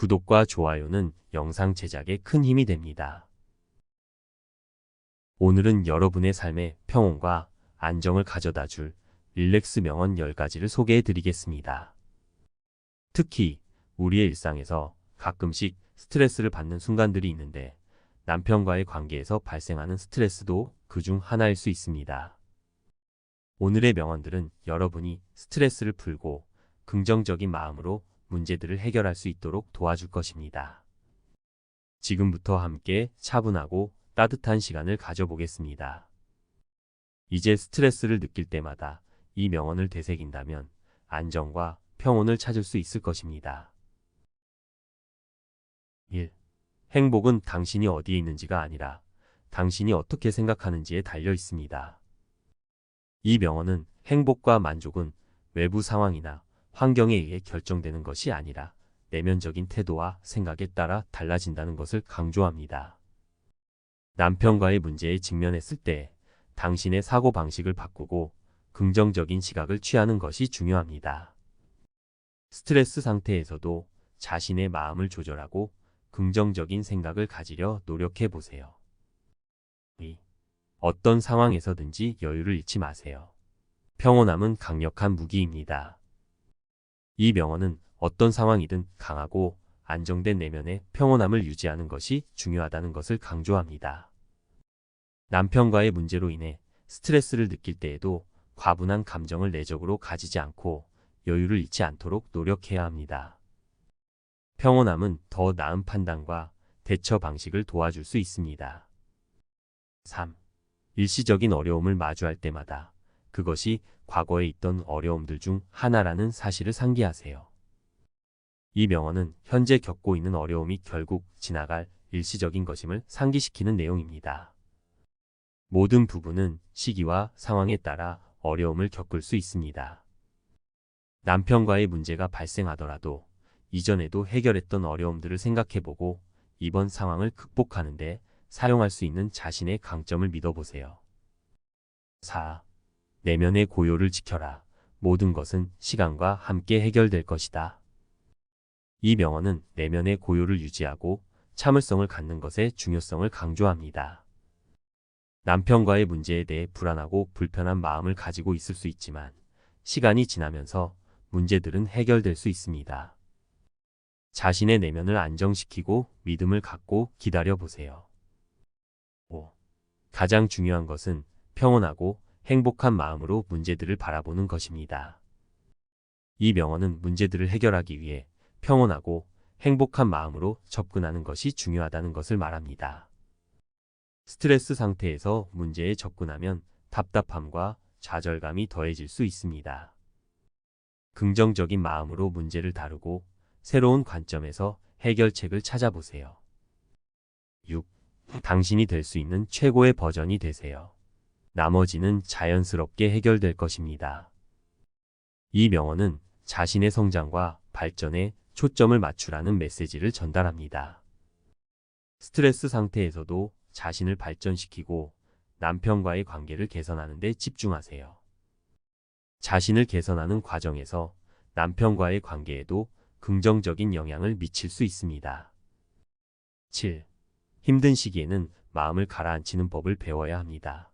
구독과 좋아요는 영상 제작에 큰 힘이 됩니다. 오늘은 여러분의 삶에 평온과 안정을 가져다 줄 릴렉스 명언 10가지를 소개해 드리겠습니다. 특히 우리의 일상에서 가끔씩 스트레스를 받는 순간들이 있는데 남편과의 관계에서 발생하는 스트레스도 그 중 하나일 수 있습니다. 오늘의 명언들은 여러분이 스트레스를 풀고 긍정적인 마음으로 문제들을 해결할 수 있도록 도와줄 것입니다. 지금부터 함께 차분하고 따뜻한 시간을 가져보겠습니다. 이제 스트레스를 느낄 때마다 이 명언을 되새긴다면 안정과 평온을 찾을 수 있을 것입니다. 1. 행복은 당신이 어디에 있는지가 아니라 당신이 어떻게 생각하는지에 달려 있습니다. 이 명언은 행복과 만족은 외부 상황이나 환경에 의해 결정되는 것이 아니라 내면적인 태도와 생각에 따라 달라진다는 것을 강조합니다. 남편과의 문제에 직면했을 때 당신의 사고 방식을 바꾸고 긍정적인 시각을 취하는 것이 중요합니다. 스트레스 상태에서도 자신의 마음을 조절하고 긍정적인 생각을 가지려 노력해 보세요. 2. 어떤 상황에서든지 여유를 잃지 마세요. 평온함은 강력한 무기입니다. 이 명언은 어떤 상황이든 강하고 안정된 내면의 평온함을 유지하는 것이 중요하다는 것을 강조합니다. 남편과의 문제로 인해 스트레스를 느낄 때에도 과분한 감정을 내적으로 가지지 않고 여유를 잃지 않도록 노력해야 합니다. 평온함은 더 나은 판단과 대처 방식을 도와줄 수 있습니다. 3. 일시적인 어려움을 마주할 때마다 그것이 과거에 있던 어려움들 중 하나라는 사실을 상기하세요. 이 명언은 현재 겪고 있는 어려움이 결국 지나갈 일시적인 것임을 상기시키는 내용입니다. 모든 부분은 시기와 상황에 따라 어려움을 겪을 수 있습니다. 남편과의 문제가 발생하더라도 이전에도 해결했던 어려움들을 생각해보고 이번 상황을 극복하는데 사용할 수 있는 자신의 강점을 믿어보세요. 4. 내면의 고요를 지켜라. 모든 것은 시간과 함께 해결될 것이다. 이 명언은 내면의 고요를 유지하고 참을성을 갖는 것의 중요성을 강조합니다. 남편과의 문제에 대해 불안하고 불편한 마음을 가지고 있을 수 있지만 시간이 지나면서 문제들은 해결될 수 있습니다. 자신의 내면을 안정시키고 믿음을 갖고 기다려 보세요. 5. 가장 중요한 것은 평온하고 행복한 마음으로 문제들을 바라보는 것입니다. 이 명언은 문제들을 해결하기 위해 평온하고 행복한 마음으로 접근하는 것이 중요하다는 것을 말합니다. 스트레스 상태에서 문제에 접근하면 답답함과 좌절감이 더해질 수 있습니다. 긍정적인 마음으로 문제를 다루고 새로운 관점에서 해결책을 찾아보세요. 6. 당신이 될 수 있는 최고의 버전이 되세요. 나머지는 자연스럽게 해결될 것입니다. 이 명언은 자신의 성장과 발전에 초점을 맞추라는 메시지를 전달합니다. 스트레스 상태에서도 자신을 발전시키고 남편과의 관계를 개선하는 데 집중하세요. 자신을 개선하는 과정에서 남편과의 관계에도 긍정적인 영향을 미칠 수 있습니다. 7. 힘든 시기에는 마음을 가라앉히는 법을 배워야 합니다.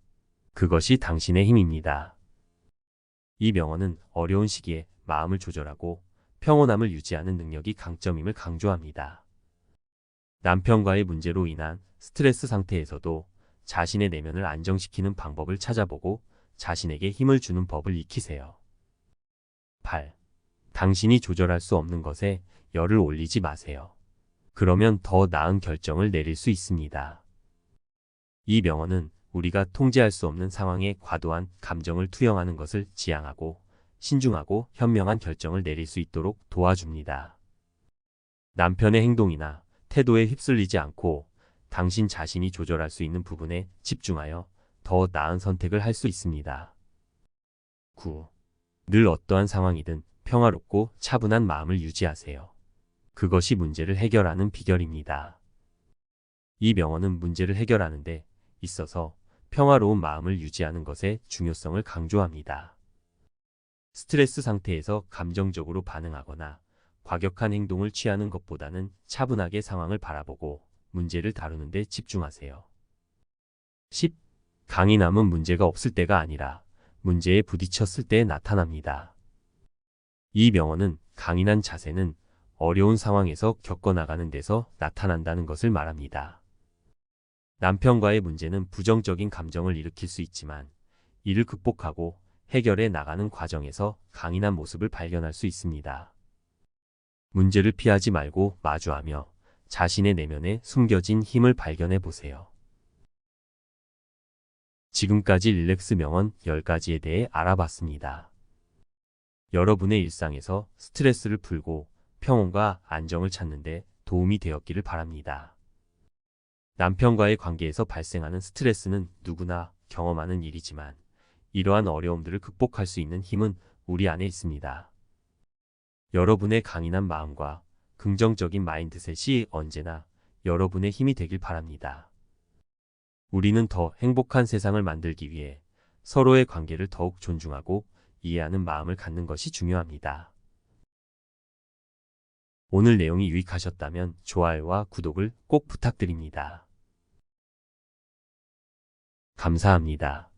그것이 당신의 힘입니다. 이 명언은 어려운 시기에 마음을 조절하고 평온함을 유지하는 능력이 강점임을 강조합니다. 남편과의 문제로 인한 스트레스 상태에서도 자신의 내면을 안정시키는 방법을 찾아보고 자신에게 힘을 주는 법을 익히세요. 8. 당신이 조절할 수 없는 것에 열을 올리지 마세요. 그러면 더 나은 결정을 내릴 수 있습니다. 이 명언은 우리가 통제할 수 없는 상황에 과도한 감정을 투영하는 것을 지양하고 신중하고 현명한 결정을 내릴 수 있도록 도와줍니다. 남편의 행동이나 태도에 휩쓸리지 않고 당신 자신이 조절할 수 있는 부분에 집중하여 더 나은 선택을 할 수 있습니다. 9. 늘 어떠한 상황이든 평화롭고 차분한 마음을 유지하세요. 그것이 문제를 해결하는 비결입니다. 이 명언은 문제를 해결하는데 있어서 평화로운 마음을 유지하는 것의 중요성을 강조합니다. 스트레스 상태에서 감정적으로 반응하거나 과격한 행동을 취하는 것보다는 차분하게 상황을 바라보고 문제를 다루는 데 집중하세요. 10. 강인함은 문제가 없을 때가 아니라 문제에 부딪혔을 때 나타납니다. 이 명언은 강인한 자세는 어려운 상황에서 겪어나가는 데서 나타난다는 것을 말합니다. 남편과의 문제는 부정적인 감정을 일으킬 수 있지만 이를 극복하고 해결해 나가는 과정에서 강인한 모습을 발견할 수 있습니다. 문제를 피하지 말고 마주하며 자신의 내면에 숨겨진 힘을 발견해 보세요. 지금까지 릴렉스 명언 10가지에 대해 알아봤습니다. 여러분의 일상에서 스트레스를 풀고 평온과 안정을 찾는 데 도움이 되었기를 바랍니다. 남편과의 관계에서 발생하는 스트레스는 누구나 경험하는 일이지만 이러한 어려움들을 극복할 수 있는 힘은 우리 안에 있습니다. 여러분의 강인한 마음과 긍정적인 마인드셋이 언제나 여러분의 힘이 되길 바랍니다. 우리는 더 행복한 세상을 만들기 위해 서로의 관계를 더욱 존중하고 이해하는 마음을 갖는 것이 중요합니다. 오늘 내용이 유익하셨다면 좋아요와 구독을 꼭 부탁드립니다. 감사합니다.